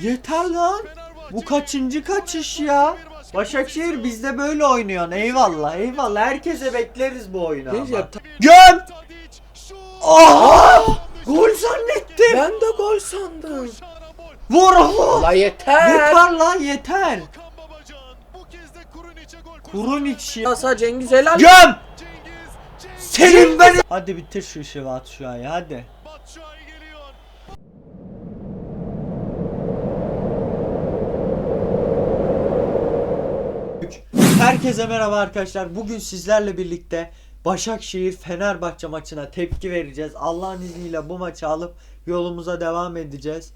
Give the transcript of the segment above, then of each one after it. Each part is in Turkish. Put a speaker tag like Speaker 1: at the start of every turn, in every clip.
Speaker 1: Yeter lan. Bu kaçıncı kaçış ya? Başakşehir bizde böyle oynuyorsun. Eyvallah eyvallah. Herkese bekleriz bu oyunu ama. Göm! Aa! Gol zannettim.
Speaker 2: ben de gol sandım.
Speaker 1: Vur oğlum.
Speaker 2: La yeter.
Speaker 1: Yeter lan yeter. Kurunic ya.
Speaker 2: Yasa Cengiz helal.
Speaker 1: Göm! Senin beni. Hadi bitir şu işi at şu an hadi. Herkese merhaba arkadaşlar. Bugün sizlerle birlikte Başakşehir Fenerbahçe maçına tepki vereceğiz. Allah'ın izniyle bu maçı alıp yolumuza devam edeceğiz.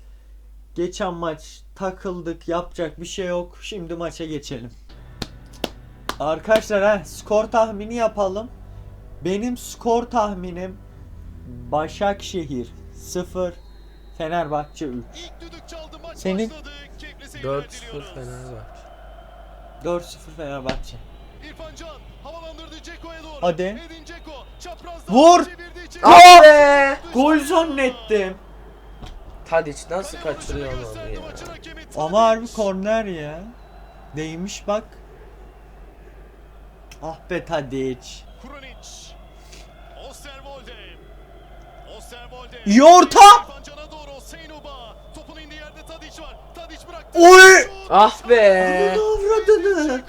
Speaker 1: Geçen maç takıldık, yapacak bir şey yok. Şimdi maça geçelim. Arkadaşlar ha, skor tahmini yapalım. Benim skor tahminim Başakşehir 0 Fenerbahçe 3. Senin?
Speaker 2: 4-0 Fenerbahçe.
Speaker 1: 4-0 Fenerbahçe.
Speaker 3: İrfan Can havalandırdı Ceko'ya doğru.
Speaker 1: Hadi.
Speaker 3: Edin Dzeko, çaprazdan
Speaker 1: Vur!
Speaker 3: çevirdi içeri.
Speaker 2: Ah be.
Speaker 1: Gol zannettim.
Speaker 2: Tadic nasıl kaçırıyor onu
Speaker 3: Gösterdi
Speaker 2: ya?
Speaker 3: maçın hakemi Tadic.
Speaker 1: Ama harbi korner ya. Değmiş bak. Ah be Tadic.
Speaker 3: Krunic. Osterwolde. Osterwolde.
Speaker 1: İyi orta.
Speaker 3: İrfan Can'a doğru Seynuba. Topun indiği yerde Tadic var. Tadic bıraktı.
Speaker 1: Oy!
Speaker 2: Ah be.
Speaker 1: Avradını.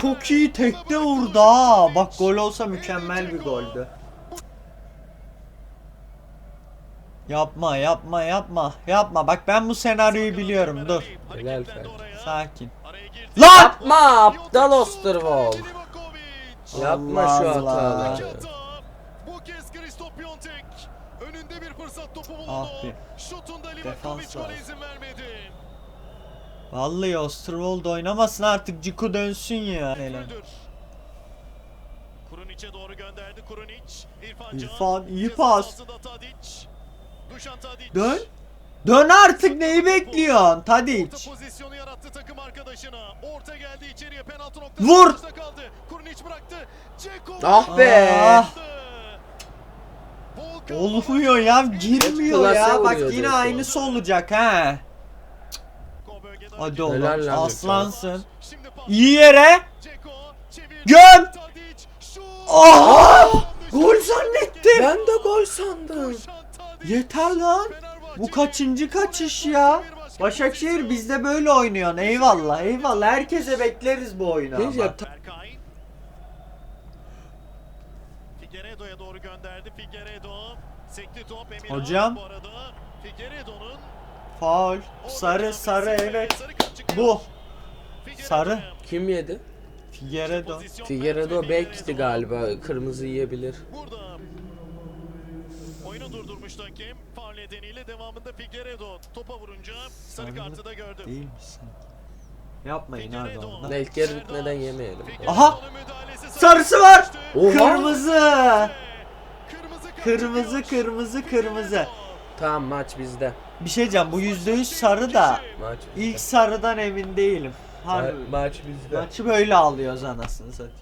Speaker 1: Çok iyi tekte vurdu ha. Bak gol olsa mükemmel bir goldü. Yapma yapma yapma yapma. Bak ben bu senaryoyu biliyorum dur.
Speaker 2: Helal Ferdi.
Speaker 1: Sakin. Lan!
Speaker 2: Yapma aptal.
Speaker 3: Livakovic.
Speaker 2: Yapma şu hataları.
Speaker 3: Topu bulundu.
Speaker 1: Ah be.
Speaker 3: Şutunda Livakovic gole izin vermedi.
Speaker 1: Vallahi Osterwold oynamasın artık Ciku dönsün ya. Helal.
Speaker 3: Kurunic'e doğru gönderdi Kurunic. İrfan.
Speaker 1: İrfan, iyi pas.
Speaker 3: Tadic. Dušan Tadic.
Speaker 1: Dön. Dön artık neyi bekliyorsun
Speaker 3: Orta
Speaker 1: Tadic?
Speaker 3: pozisyonu yarattı takım arkadaşına. Orta geldi içeriye penaltı noktası.
Speaker 1: Vur!
Speaker 3: kaldı. Kurunic bıraktı. Dzeko.
Speaker 2: Ah be.
Speaker 1: Ah. Olmuyor ya girmiyor ya. Bak yine aynısı olacak ha. Hadi oğlum
Speaker 2: lan
Speaker 1: aslansın. İyi yere. Göm! Aa! Gol zannettim.
Speaker 2: Ben de gol sandım.
Speaker 1: Yeter lan. Bu kaçıncı kaçış ya? Başakşehir bizde böyle oynuyorsun. Eyvallah eyvallah. Herkese bekleriz bu oyunu ama.
Speaker 3: Gönderdi. Figueredo. Sekti top Emirhan
Speaker 1: Hocam.
Speaker 3: bu arada. Figueredo'nun
Speaker 1: Faul. Sarı sarı evet. Bu. Sarı.
Speaker 2: Kim yedi?
Speaker 1: Figueredo.
Speaker 2: Figueredo bekti galiba. Kırmızı yiyebilir.
Speaker 3: Burada. Oyunu durdurmuştu hakem. Faul nedeniyle devamında Figueredo topa vurunca sarı
Speaker 1: Sarı
Speaker 3: kartı da gördü.
Speaker 1: Değil misin? Yapmayın abi
Speaker 2: ilk yarı bitmeden yemeyelim.
Speaker 1: Aha! Sarısı var.
Speaker 2: Oha!
Speaker 1: Kırmızı.
Speaker 3: Kırmızı
Speaker 1: Kırmızı kırmızı.
Speaker 2: Tamam maç bizde.
Speaker 1: Bir şey diyeceğim bu yüzde yüz sarı da
Speaker 2: Maç bizde.
Speaker 1: ilk sarıdan emin değilim. Harbi.
Speaker 2: Ma- maç bizde.
Speaker 1: Maçı böyle alıyoruz anasını satayım.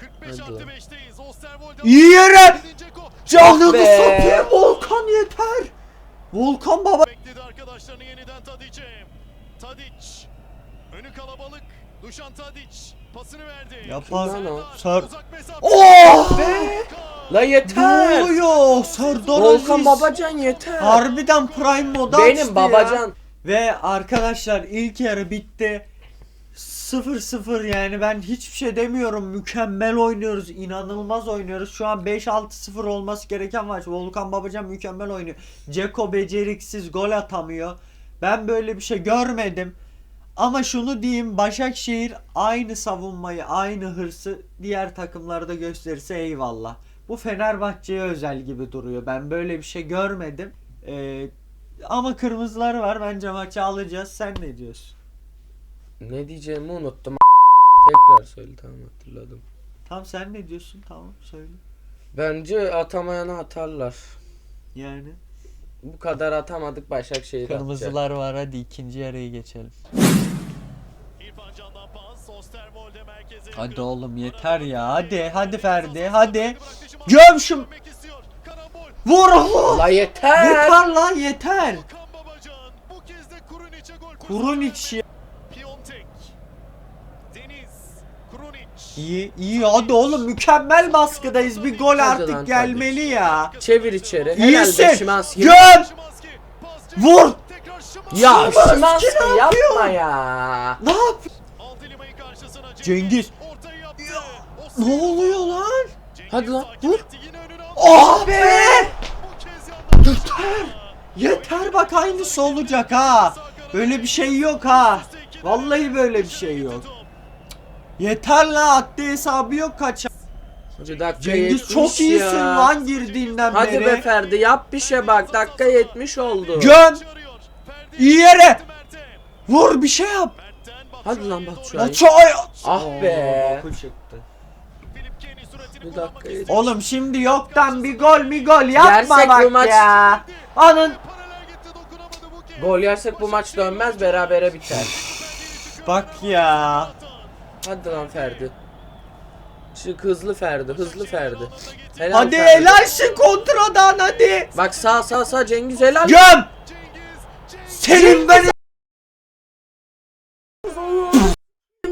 Speaker 3: 45
Speaker 2: Hadi
Speaker 3: artı
Speaker 2: lan.
Speaker 3: 5'teyiz. Osterwolde.
Speaker 1: İyi yere. Canını
Speaker 2: be.
Speaker 1: satayım Volkan yeter. Volkan baba.
Speaker 3: Bekledi arkadaşlarını yeniden Tadic'e. Tadic. Önü kalabalık. Dušan Tadic. Pasını verdi.
Speaker 1: Yapar.
Speaker 2: Lan o.
Speaker 1: Sar.
Speaker 3: Uzak mesafe.
Speaker 1: Oh be.
Speaker 2: La
Speaker 1: Ne
Speaker 2: yeter.
Speaker 1: oluyor? Serdar
Speaker 2: Volkan
Speaker 1: Aziz.
Speaker 2: Babacan yeter.
Speaker 1: Harbiden prime moda açtı
Speaker 2: Benim
Speaker 1: ya.
Speaker 2: babacan.
Speaker 1: Ve arkadaşlar ilk yarı bitti. 0-0 yani ben hiçbir şey demiyorum. Mükemmel oynuyoruz. inanılmaz oynuyoruz. Şu an 5-6-0 olması gereken maç. Volkan Babacan mükemmel oynuyor. Ceko beceriksiz gol atamıyor. Ben böyle bir şey görmedim. Ama şunu diyeyim Başakşehir aynı savunmayı, aynı hırsı diğer takımlarda gösterirse eyvallah. Bu Fenerbahçe'ye özel gibi duruyor. Ben böyle bir şey görmedim. Ee, ama kırmızıları var. Bence maçı alacağız. Sen ne diyorsun?
Speaker 2: Ne diyeceğimi unuttum. Tekrar söyle tamam hatırladım.
Speaker 1: Tam sen ne diyorsun? Tamam söyle.
Speaker 2: Bence atamayanı atarlar.
Speaker 1: Yani
Speaker 2: Bu kadar atamadık Başakşehir atacak.
Speaker 1: kırmızılar var. Hadi ikinci yarıyı geçelim. Hadi oğlum yeter ya. Hadi hadi Ferdi. Hadi. Göm şu. Vur.
Speaker 2: La yeter.
Speaker 1: Yeter lan yeter. Kurunic ya.
Speaker 3: Deniz. Krunic.
Speaker 1: İyi iyi hadi oğlum mükemmel baskıdayız. Bir gol artık gelmeli ya.
Speaker 2: Çevir içeri.
Speaker 1: İyisin. Göm. Vur.
Speaker 2: Ya
Speaker 1: Şimanski
Speaker 2: Şimanski
Speaker 1: ne yapıyor?
Speaker 2: yapma ya.
Speaker 1: Ne yap? Cengiz.
Speaker 3: Yaptı.
Speaker 1: Ne oluyor lan?
Speaker 2: Hadi lan, vur.
Speaker 1: Oh be!
Speaker 3: Kez yandan
Speaker 1: Yeter. Yeter bak aynısı olacak ha. Böyle bir şey yok ha. Vallahi böyle bir şey yok. Yeter la adli hesabı yok kaç. Cengiz
Speaker 2: 70
Speaker 1: çok iyisin
Speaker 2: ya.
Speaker 1: lan girdiğinden
Speaker 2: Hadi
Speaker 1: beri.
Speaker 2: be Ferdi yap bir şey bak dakika 70 oldu.
Speaker 1: Göm. İyi yere. Vur bir şey yap.
Speaker 2: Hadi lan şu.
Speaker 1: Aç ay.
Speaker 2: Ah be.
Speaker 1: Boku çıktı.
Speaker 2: Bir dakika.
Speaker 1: Oğlum şimdi yoktan bir gol mi gol yapma
Speaker 2: Yersek
Speaker 1: bak
Speaker 2: bu maç-
Speaker 1: ya. Anın.
Speaker 2: Gol yersek bu maç dönmez berabere biter.
Speaker 1: Bak ya.
Speaker 2: Hadi lan Ferdi. Şu hızlı Ferdi, hızlı Ferdi. Helal
Speaker 1: Hadi
Speaker 2: Ferdi.
Speaker 1: helalsin kontradan hadi.
Speaker 2: Bak sağ sağ sağ Cengiz helal.
Speaker 1: Göm. Senin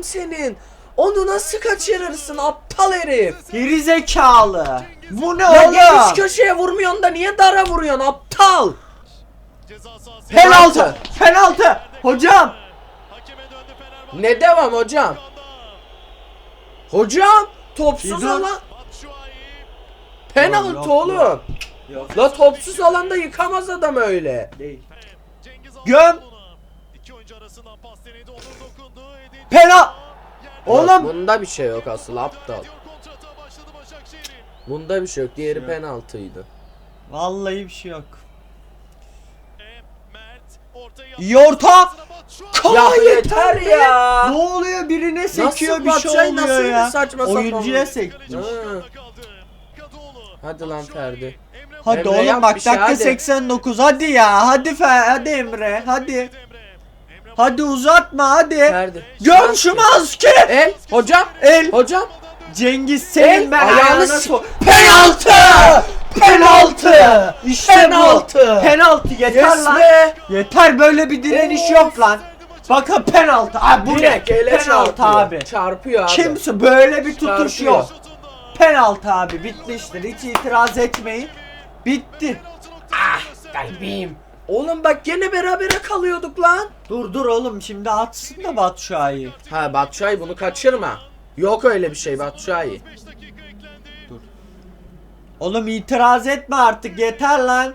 Speaker 2: senin. Onu nasıl kaçırırsın aptal herif?
Speaker 1: geri zekalı. Bu ne
Speaker 2: Ya geniş
Speaker 1: oğlum?
Speaker 2: köşeye vurmuyorsun da niye dara vuruyorsun aptal?
Speaker 1: Penaltı. Penaltı. Hocam.
Speaker 2: Ne devam hocam? Hocam topsuz alan penaltı
Speaker 1: yok,
Speaker 2: oğlum.
Speaker 1: Yok.
Speaker 2: La topsuz alanda yıkamaz adam öyle.
Speaker 1: Değil.
Speaker 3: Göm. İki oyuncu arasından pas denedi. Onur.
Speaker 1: Pena. Oğlum.
Speaker 2: Bunda bir şey yok asıl aptal. Bunda bir şey yok. Diğeri
Speaker 1: Yok.
Speaker 2: penaltıydı.
Speaker 1: Vallahi bir şey yok.
Speaker 3: Mert ortaya
Speaker 1: İyi orta.
Speaker 2: Ya yeter ya.
Speaker 1: Ne oluyor? Birine sekiyor
Speaker 2: Nasıl
Speaker 1: bir şey
Speaker 2: Batshuayi,
Speaker 1: oluyor
Speaker 2: nasıl
Speaker 1: ya.
Speaker 2: saçma sapan
Speaker 1: Oyuncuya
Speaker 2: bir-
Speaker 1: sek.
Speaker 3: Kaleci
Speaker 2: Ha.
Speaker 3: boşluğunda kaldı. Kadıoğlu.
Speaker 2: Hadi lan. Ferdi.
Speaker 1: Hadi
Speaker 2: Emre
Speaker 1: oğlum
Speaker 2: yap
Speaker 1: bak
Speaker 2: bir şey,
Speaker 1: dakika
Speaker 2: hadi.
Speaker 1: 89 hadi ya hadi Fe hadi Emre hadi hadi uzatma hadi
Speaker 2: Ferdi.
Speaker 1: Göm şu maske
Speaker 2: El hocam.
Speaker 1: el
Speaker 2: Hocam.
Speaker 1: Cengiz senin
Speaker 2: El,
Speaker 1: ben
Speaker 2: ayağını
Speaker 1: so- penaltı penaltı işte
Speaker 2: Penaltı.
Speaker 1: bu penaltı yeter
Speaker 2: Yes
Speaker 1: lan
Speaker 2: be.
Speaker 1: yeter böyle bir direniş yok lan bakın penaltı abi bu ne
Speaker 2: Direkt
Speaker 1: penaltı
Speaker 2: çarpıyor.
Speaker 1: abi
Speaker 2: Çarpıyor abi.
Speaker 1: kimse böyle bir tutuş
Speaker 2: Çarpıyor.
Speaker 1: yok penaltı abi bitmiştir hiç itiraz etmeyin bitti
Speaker 3: Ah
Speaker 2: Kalbim. Oğlum bak gene berabere kalıyorduk lan.
Speaker 1: dur dur oğlum şimdi atsın da Batshuayi
Speaker 2: Ha Batshuayi bunu kaçırma. Yok öyle bir şey Batshuayi.
Speaker 3: 5 dakika eklendi.
Speaker 1: Oğlum itiraz etme artık yeter lan.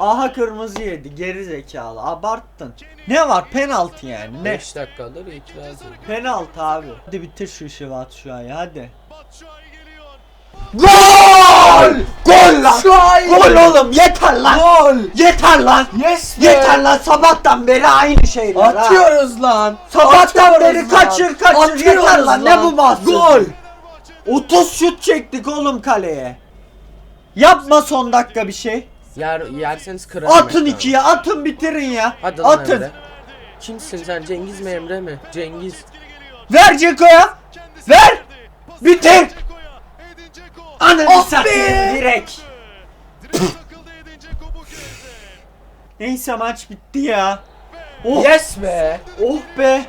Speaker 1: Aha kırmızı yedi geri zekalı abarttın. Ne var penaltı yani ne?
Speaker 2: 5 dakikadır itiraz ediyor.
Speaker 1: Penaltı abi. Hadi bitir şu işi Batshuayi hadi.
Speaker 3: Geliyor.
Speaker 1: Gol! Gol lan!
Speaker 2: Batshuayi!
Speaker 1: Gol oğlum yeter lan!
Speaker 2: Gol!
Speaker 1: Yeter lan!
Speaker 2: Yes be!
Speaker 1: Yeter lan sabahtan beri aynı şeyler ha.
Speaker 2: Atıyoruz lan.
Speaker 1: Sabahtan
Speaker 2: Atıyoruz
Speaker 1: beri
Speaker 2: lan.
Speaker 1: kaçır kaçır
Speaker 2: Atıyoruz
Speaker 1: yeter lan ne bu bahsi?
Speaker 2: Gol!
Speaker 1: 30 şut çektik oğlum kaleye. Yapma son dakika bir şey.
Speaker 2: Yer, yerseniz kırarım.
Speaker 1: Atın
Speaker 2: ekranı.
Speaker 1: ikiye atın bitirin ya.
Speaker 2: Hadi lan
Speaker 1: Atın.
Speaker 2: Emre. Kimsin sen Cengiz mi Emre mi? Cengiz.
Speaker 1: Ver Ceko'ya. Ver! Bitir! Ananı
Speaker 2: Oh
Speaker 1: satayım direkt.
Speaker 3: Direkt takıldı Edin Dzeko bu kez de.
Speaker 1: Neyse maç bitti ya. Oh,
Speaker 2: Yes be!
Speaker 1: oh be.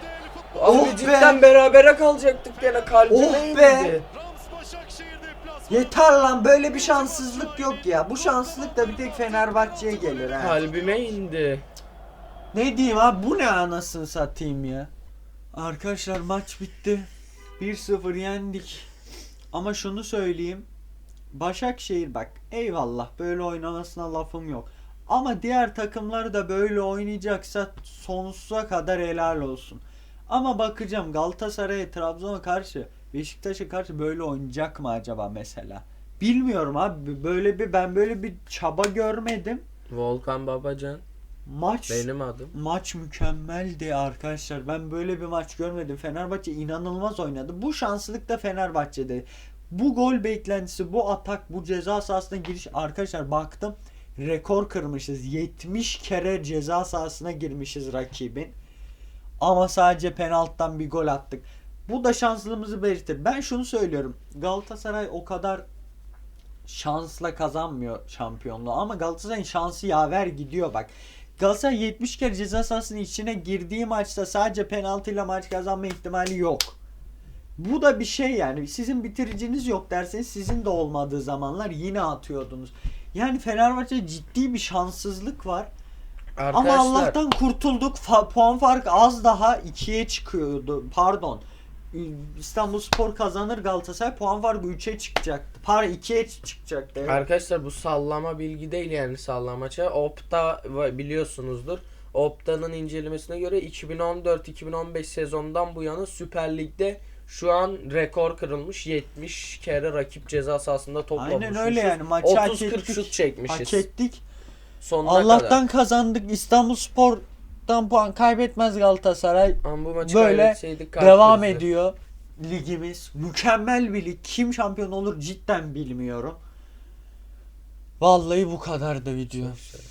Speaker 2: Abi
Speaker 1: Oh be!
Speaker 2: cidden berabere kalacaktık gene kalbime
Speaker 1: Oh
Speaker 2: indi.
Speaker 1: be!
Speaker 3: Rams Başakşehir deplasmanı.
Speaker 1: Yeter lan böyle bir şanssızlık yok ya. Bu şanssızlık da bir tek Fenerbahçe'ye gelir ha.
Speaker 2: Kalbime indi.
Speaker 1: Ne diyeyim abi bu ne anasını satayım ya. Arkadaşlar maç bitti. 1-0 yendik. Ama şunu söyleyeyim. Başakşehir bak eyvallah böyle oynamasına lafım yok. Ama diğer takımlar da böyle oynayacaksa sonsuza kadar helal olsun. Ama bakacağım Galatasaray'a, Trabzon'a karşı, Beşiktaş'a karşı böyle oynayacak mı acaba mesela? Bilmiyorum abi. Böyle bir ben böyle bir çaba görmedim.
Speaker 2: Volkan Babacan
Speaker 1: Maç
Speaker 2: benim adım.
Speaker 1: Maç mükemmeldi arkadaşlar. Ben böyle bir maç görmedim. Fenerbahçe inanılmaz oynadı. Bu şanslılık da Fenerbahçe'de. Bu gol beklentisi, bu atak, bu ceza sahasına giriş arkadaşlar baktım. Rekor kırmışız. 70 kere ceza sahasına girmişiz rakibin. Ama sadece penaltıdan bir gol attık. Bu da şanslılığımızı belirtir. Ben şunu söylüyorum. Galatasaray o kadar şansla kazanmıyor şampiyonluğu ama Galatasaray'ın şansı yaver gidiyor bak. Galatasaray 70 kere ceza sahasının içine girdiği maçta sadece penaltıyla maç kazanma ihtimali yok. Bu da bir şey yani. Sizin bitiriciniz yok derseniz sizin de olmadığı zamanlar yine atıyordunuz. Yani Fenerbahçe ciddi bir şanssızlık var.
Speaker 2: Arkadaşlar
Speaker 1: Ama Allah'tan kurtulduk. Fa- puan farkı az daha ikiye çıkıyordu. Pardon. İstanbul Spor kazanır Galatasaray puan farkı 3'e çıkacaktı. Pardon 2'ye çıkacaktı. Evet.
Speaker 2: Arkadaşlar bu sallama bilgi değil yani sallamaça. Opta va- biliyorsunuzdur. Opta'nın incelemesine göre 2014-2015 sezondan bu yana Süper Lig'de şu an rekor kırılmış. 70 kere rakip ceza sahasında toplamışız.
Speaker 1: Aynen öyle yani. Maçı hak
Speaker 2: 30-40
Speaker 1: ettik.
Speaker 2: şut çekmişiz.
Speaker 1: Hak ettik.
Speaker 2: Sonuna
Speaker 1: Allah'tan
Speaker 2: kadar.
Speaker 1: kazandık. İstanbul Spor'dan puan kaybetmez Galatasaray.
Speaker 2: Ama bu maçı
Speaker 1: Böyle Devam ediyor ligimiz. Mükemmel bir lig. Kim şampiyon olur cidden bilmiyorum. Vallahi bu kadardı video.
Speaker 2: Arkadaşlar.